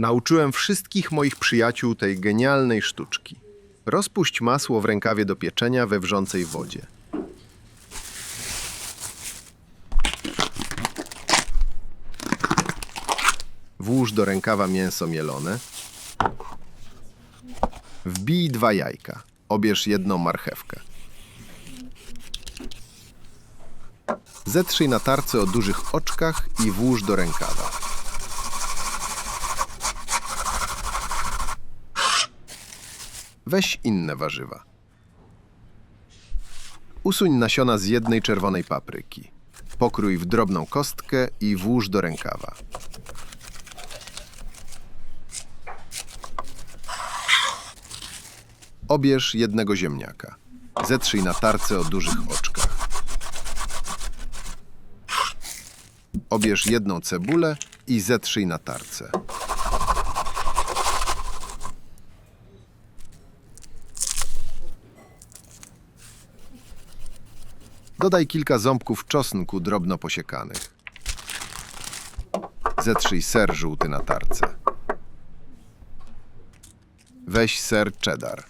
Nauczyłem wszystkich moich przyjaciół tej genialnej sztuczki. Rozpuść masło w rękawie do pieczenia we wrzącej wodzie. Włóż do rękawa mięso mielone. Wbij dwa jajka. Obierz jedną marchewkę. Zetrzyj na tarce o dużych oczkach i włóż do rękawa. Weź inne warzywa. Usuń nasiona z jednej czerwonej papryki. Pokrój w drobną kostkę i włóż do rękawa. Obierz jednego ziemniaka. Zetrzyj na tarce o dużych oczkach. Obierz jedną cebulę i zetrzyj na tarce. Dodaj kilka ząbków czosnku drobno posiekanych. Zetrzyj ser żółty na tarce. Weź ser cheddar.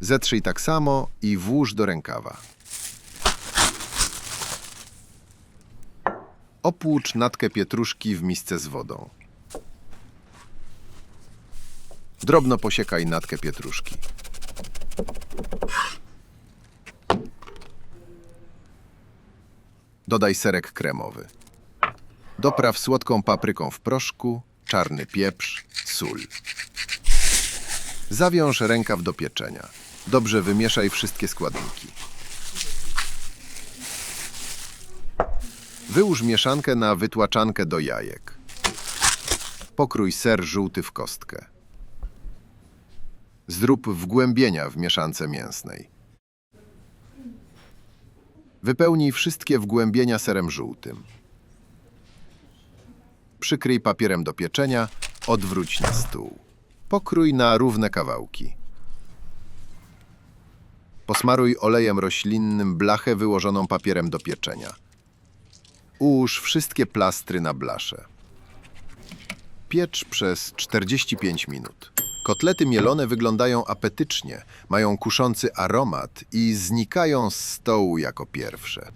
Zetrzyj tak samo i włóż do rękawa. Opłucz natkę pietruszki w misce z wodą. Drobno posiekaj natkę pietruszki. Dodaj serek kremowy. Dopraw słodką papryką w proszku, czarny pieprz, sól. Zawiąż rękaw do pieczenia. Dobrze wymieszaj wszystkie składniki. Wyłóż mieszankę na wytłaczankę do jajek. Pokrój ser żółty w kostkę. Zrób wgłębienia w mieszance mięsnej. Wypełnij wszystkie wgłębienia serem żółtym. Przykryj papierem do pieczenia, odwróć na stół. Pokrój na równe kawałki. Posmaruj olejem roślinnym blachę wyłożoną papierem do pieczenia. Ułóż wszystkie plastry na blaszę. Piecz przez 45 minut. Kotlety mielone wyglądają apetycznie, mają kuszący aromat i znikają z stołu jako pierwsze.